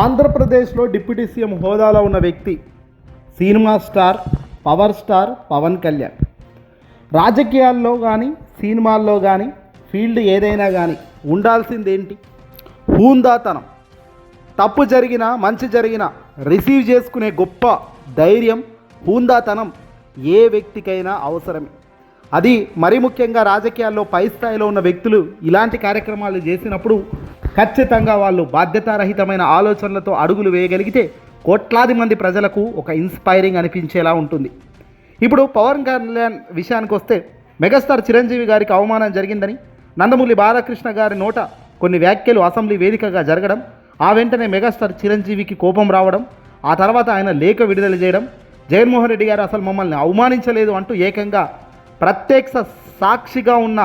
ఆంధ్రప్రదేశ్లో deputy CM హోదాలో ఉన్న వ్యక్తి cinema star power star Pavan Kalyan. రాజకీయాల్లో కానీ సినిమాల్లో కానీ ఫీల్డ్ ఏదైనా కానీ ఉండాల్సిందేంటి? హూందాతనం. తప్పు జరిగినా మంచి జరిగినా రిసీవ్ చేసుకునే గొప్ప ధైర్యం హూందాతనం ఏ వ్యక్తికైనా అవసరమే. అది మరి ముఖ్యంగా రాజకీయాల్లో పై స్థాయిలో ఉన్న వ్యక్తులు ఇలాంటి కార్యక్రమాలు చేసినప్పుడు ఖచ్చితంగా వాళ్ళు బాధ్యతారహితమైన ఆలోచనలతో అడుగులు వేయగలిగితే కోట్లాది మంది ప్రజలకు ఒక ఇన్స్పైరింగ్ అనిపించేలా ఉంటుంది. ఇప్పుడు పవన్ కళ్యాణ్ విషయానికి వస్తే మెగాస్టార్ చిరంజీవి గారికి అవమానం జరిగిందని నందమూరి బాలకృష్ణ గారి నోట కొన్ని వ్యాఖ్యలు అసెంబ్లీ వేదికగా జరగడం ఆ వెంటనే మెగాస్టార్ చిరంజీవికి కోపం రావడం ఆ తర్వాత ఆయన లేఖ విడుదల చేయడం జగన్మోహన్ రెడ్డి గారు అసలు మమ్మల్ని అవమానించలేదు అంటూ ఏకంగా ప్రత్యక్ష సాక్షిగా ఉన్న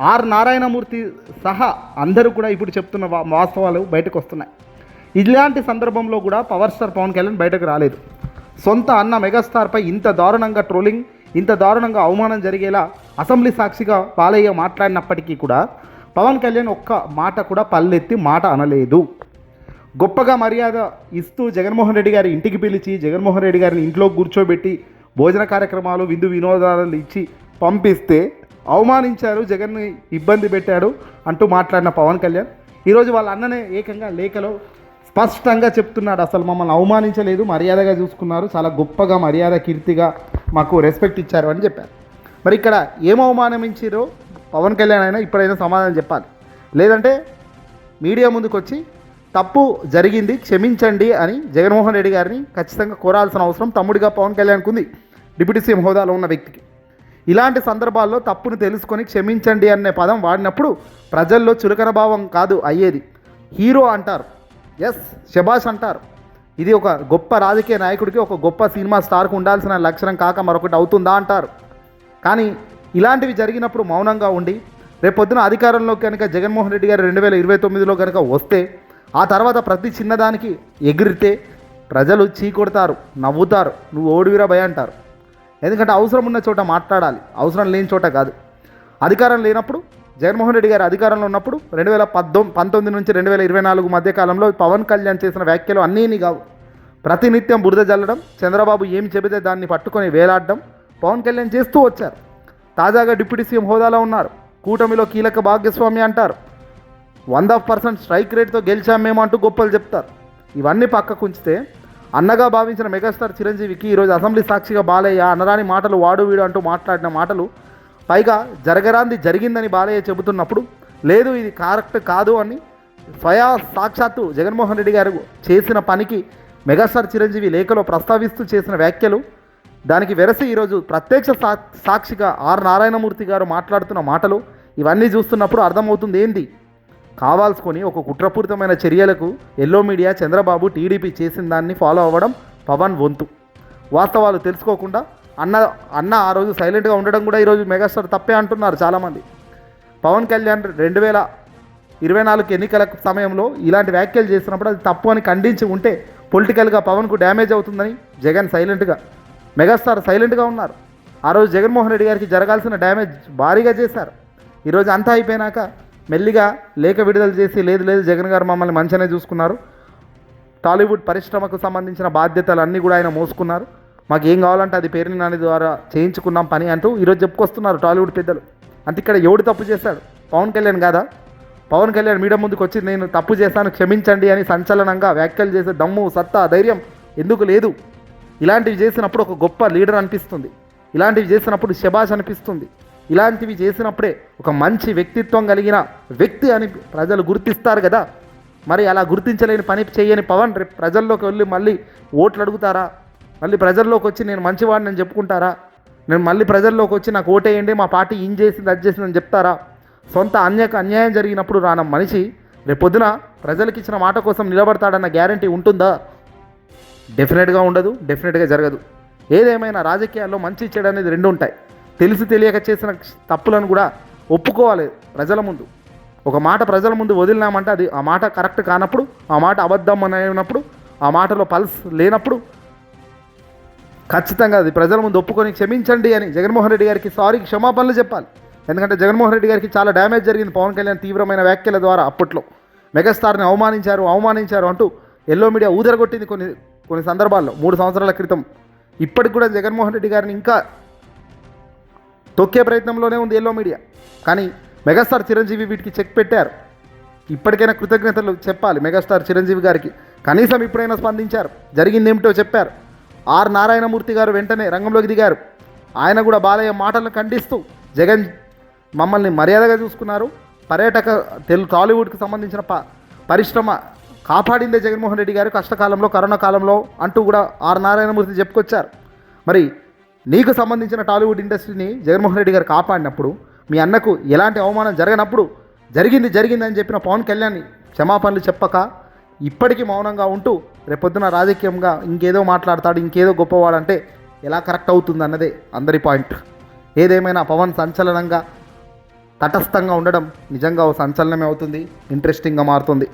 ఆర్ నారాయణమూర్తి సహా అందరూ కూడా ఇప్పుడు చెప్తున్న వా- వాస్తవాలు బయటకు వస్తున్నాయి. ఇలాంటి సందర్భంలో కూడా పవర్ స్టార్ పవన్ కళ్యాణ్ బయటకు రాలేదు. సొంత అన్న మెగాస్టార్పై ఇంత దారుణంగా ట్రోలింగ్ ఇంత దారుణంగా అవమానం జరిగేలా అసెంబ్లీ సాక్షిగా బాలయ్య మాట్లాడినప్పటికీ కూడా పవన్ కళ్యాణ్ ఒక్క మాట కూడా పల్లెత్తి మాట అనలేదు. గొప్పగా మర్యాద ఇస్తూ జగన్మోహన్ రెడ్డి గారి ఇంటికి పిలిచి జగన్మోహన్ రెడ్డి గారిని ఇంట్లో కూర్చోబెట్టి భోజన కార్యక్రమాలు విందు వినోదాలు ఇచ్చి పంపిస్తే అవమానించారు జగన్ని ఇబ్బంది పెట్టాడు అంటూ మాట్లాడిన పవన్ కళ్యాణ్. ఈరోజు వాళ్ళ అన్ననే ఏకంగా లేఖలో స్పష్టంగా చెప్తున్నాడు. అసలు మమ్మల్ని అవమానించలేదు మర్యాదగా చూసుకున్నారు చాలా గొప్పగా మర్యాద కీర్తిగా మాకు రెస్పెక్ట్ ఇచ్చారు అని చెప్పారు. మరి ఇక్కడ ఏం అవమానమించారో పవన్ కళ్యాణ్ అయినా ఇప్పుడైనా సమాధానం చెప్పాలి. లేదంటే మీడియా ముందుకు వచ్చి తప్పు జరిగింది క్షమించండి అని జగన్మోహన్ రెడ్డి గారిని ఖచ్చితంగా కోరాల్సిన అవసరం తమ్ముడిగా పవన్ కళ్యాణ్కు ఉంది. డిప్యూటీ సీఎం హోదాలో ఉన్న వ్యక్తికి. ఇలాంటి సందర్భాల్లో తప్పును తెలుసుకొని క్షమించండి అనే పదం వాడినప్పుడు ప్రజల్లో చులకన భావం కాదు అయ్యేది. హీరో అంటారు. ఎస్ శబాష్ అంటారు. ఇది ఒక గొప్ప రాజకీయ నాయకుడికి ఒక గొప్ప సినిమా స్టార్కు ఉండాల్సిన లక్షణం కాక మరొకటి అవుతుందా అంటారు. కానీ ఇలాంటివి జరిగినప్పుడు మౌనంగా ఉండి రేపొద్దున అధికారంలో కనుక జగన్మోహన్ రెడ్డి గారు రెండు వేల ఇరవై తొమ్మిదిలో కనుక వస్తే ఆ తర్వాత ప్రతి చిన్నదానికి ఎగిరితే ప్రజలు చీకొడతారు నవ్వుతారు. నువ్వు ఓడివిరా భయ అంటారు. ఎందుకంటే అవసరం ఉన్న చోట మాట్లాడాలి. అవసరం లేని చోట కాదు. అధికారం లేనప్పుడు జగన్మోహన్ రెడ్డి గారు అధికారంలో ఉన్నప్పుడు రెండు వేల పద్దొమ్ పంతొమ్మిది నుంచి రెండు వేల ఇరవై నాలుగు మధ్య కాలంలో పవన్ కళ్యాణ్ చేసిన వ్యాఖ్యలు అన్నీ కావు. ప్రతినిత్యం బురద జల్లడం చంద్రబాబు ఏం చెబితే దాన్ని పట్టుకొని వేలాడడం పవన్ కళ్యాణ్ చేస్తూ వచ్చారు. తాజాగా డిప్యూటీ సీఎం హోదాలో ఉన్నారు. కూటమిలో కీలక భాగస్వామి అంటారు. వంద పర్సెంట్ స్ట్రైక్ రేట్తో గెలిచాం మేము అంటూ గొప్పలు చెప్తారు. ఇవన్నీ పక్కకు ఉంచితే అన్నగా భావించిన మెగాస్టార్ చిరంజీవికి ఈరోజు అసెంబ్లీ సాక్షిగా బాలయ్య అనరాని మాటలు వాడు వీడు అంటూ మాట్లాడిన మాటలు పైగా జరగరాంది జరిగిందని బాలయ్య చెబుతున్నప్పుడు లేదు ఇది కరెక్ట్ కాదు అని స్వయా సాక్షాత్తు జగన్మోహన్ రెడ్డి గారు చేసిన పనికి మెగాస్టార్ చిరంజీవి లేఖలో ప్రస్తావిస్తూ చేసిన వ్యాఖ్యలు దానికి వెరసి ఈరోజు ప్రత్యక్ష సా సాక్షిగా ఆర్ నారాయణమూర్తి గారు మాట్లాడుతున్న మాటలు ఇవన్నీ చూస్తున్నప్పుడు అర్థమవుతుంది ఏంది? కావాల్సుకొని ఒక కుట్రపూరితమైన చర్యలకు ఎల్లో మీడియా చంద్రబాబు టీడీపీ చేసిన దాన్ని ఫాలో అవ్వడం పవన్ వంతు. వాస్తవాలు తెలుసుకోకుండా అన్న అన్న ఆ రోజు సైలెంట్గా ఉండడం కూడా ఈరోజు మెగాస్టార్ తప్పే అంటున్నారు చాలామంది. పవన్ కళ్యాణ్ రెండు వేల ఇరవై నాలుగు ఎన్నికల సమయంలో ఇలాంటి వ్యాఖ్యలు చేసినప్పుడు అది తప్పు అని ఖండించి ఉంటే పొలిటికల్గా పవన్కు డ్యామేజ్ అవుతుందని జగన్ సైలెంట్గా మెగాస్టార్ సైలెంట్గా ఉన్నారు. ఆ రోజు జగన్మోహన్ రెడ్డి గారికి జరగాల్సిన డ్యామేజ్ భారీగా చేశారు. ఈరోజు అంతా అయిపోయినాక మెల్లిగా లేఖ విడుదల చేసి లేదు లేదు జగన్ గారు మమ్మల్ని మంచిగానే చూసుకున్నారు. టాలీవుడ్ పరిశ్రమకు సంబంధించిన బాధ్యతలు అన్నీ కూడా ఆయన మోసుకున్నారు. మాకు ఏం కావాలంటే అది పేరుని నాని ద్వారా చేయించుకున్నాం పని అంటూ ఈరోజు చెప్పుకొస్తున్నారు టాలీవుడ్ పెద్దలు. అంటే ఇక్కడ ఎవడు తప్పు చేశాడు? పవన్ కళ్యాణ్ కాదా? పవన్ కళ్యాణ్ మీడియా ముందుకు వచ్చి నేను తప్పు చేశాను క్షమించండి అని సంచలనంగా వ్యాఖ్యలు చేసే దమ్ము సత్తా ధైర్యం ఎందుకు లేదు? ఇలాంటివి చేసినప్పుడు ఒక గొప్ప లీడర్ అనిపిస్తుంది. ఇలాంటివి చేసినప్పుడు శబాష్ అనిపిస్తుంది. ఇలాంటివి చేసినప్పుడే ఒక మంచి వ్యక్తిత్వం కలిగిన వ్యక్తి అని ప్రజలు గుర్తిస్తారు కదా. మరి అలా గుర్తించలేని పని చేయని పవన్ రేపు ప్రజల్లోకి వెళ్ళి మళ్ళీ ఓట్లు అడుగుతారా? మళ్ళీ ప్రజల్లోకి వచ్చి నేను మంచివాడిని అని చెప్పుకుంటారా? నేను మళ్ళీ ప్రజల్లోకి వచ్చి నాకు ఓటేయండి మా పార్టీ ఇన్ చేసింది అది చేసిందని చెప్తారా? సొంత అన్యకు అన్యాయం జరిగినప్పుడు రాన మనిషి రేపొద్దున ప్రజలకు ఇచ్చిన మాట కోసం నిలబడతాడన్న గ్యారంటీ ఉంటుందా? డెఫినెట్గా ఉండదు డెఫినెట్గా జరగదు. ఏదేమైనా రాజకీయాల్లో మంచి చెడు అనేది రెండు ఉంటాయి. తెలిసి తెలియక చేసిన తప్పులను కూడా ఒప్పుకోవాలి ప్రజల ముందు. ఒక మాట ప్రజల ముందు వదిలినామంటే అది ఆ మాట కరెక్ట్ కానప్పుడు ఆ మాట అబద్ధం అని అయినప్పుడు ఆ మాటలో పల్స్ లేనప్పుడు ఖచ్చితంగా అది ప్రజల ముందు ఒప్పుకొని క్షమించండి అని జగన్మోహన్ రెడ్డి గారికి సారీ క్షమాపణలు చెప్పాలి. ఎందుకంటే జగన్మోహన్ రెడ్డి గారికి చాలా డ్యామేజ్ జరిగింది పవన్ కళ్యాణ్ తీవ్రమైన వ్యాఖ్యల ద్వారా అప్పట్లో. మెగాస్టార్ని అవమానించారు అవమానించారు అంటూ ఎల్లో మీడియా ఊదరగొట్టింది కొన్ని కొన్ని సందర్భాల్లో. మూడు సంవత్సరాల క్రితం. ఇప్పటికి కూడా జగన్మోహన్ రెడ్డి గారిని ఇంకా తొక్కే ప్రయత్నంలోనే ఉంది ఎల్లో మీడియా కానీ మెగాస్టార్ చిరంజీవి వీటికి చెక్ పెట్టారు. ఇప్పటికైనా కృతజ్ఞతలు చెప్పాలి మెగాస్టార్ చిరంజీవి గారికి. కనీసం ఇప్పుడైనా స్పందించారు. జరిగిందేమిటో చెప్పారు. ఆర్ నారాయణమూర్తి గారు వెంటనే రంగంలోకి దిగారు. ఆయన కూడా బాలయ్య మాటలను ఖండిస్తూ జగన్ మమ్మల్ని మర్యాదగా చూసుకున్నారు. పర్యాటక తెలుగు టాలీవుడ్కి సంబంధించిన ప పరిశ్రమ కాపాడిందే జగన్మోహన్ రెడ్డి గారు కష్టకాలంలో కరోనా కాలంలో అంటూ కూడా ఆర్ నారాయణమూర్తి చెప్పుకొచ్చారు. మరి నీకు సంబంధించిన టాలీవుడ్ ఇండస్ట్రీని జగన్మోహన్ రెడ్డి గారు కాపాడినప్పుడు మీ అన్నకు ఎలాంటి అవమానం జరగనప్పుడు జరిగింది జరిగింది అని చెప్పిన పవన్ కళ్యాణ్ క్షమాపణలు చెప్పక ఇప్పటికీ మౌనంగా ఉంటూ రేపొద్దున రాజకీయంగా ఇంకేదో మాట్లాడతాడు ఇంకేదో గొప్పవాడంటే ఎలా కరెక్ట్ అవుతుంది అన్నదే అందరి పాయింట్. ఏదేమైనా పవన్ సంచలనంగా తటస్థంగా ఉండడం నిజంగా ఓ సంచలనమే అవుతుంది ఇంట్రెస్టింగ్గా మారుతుంది.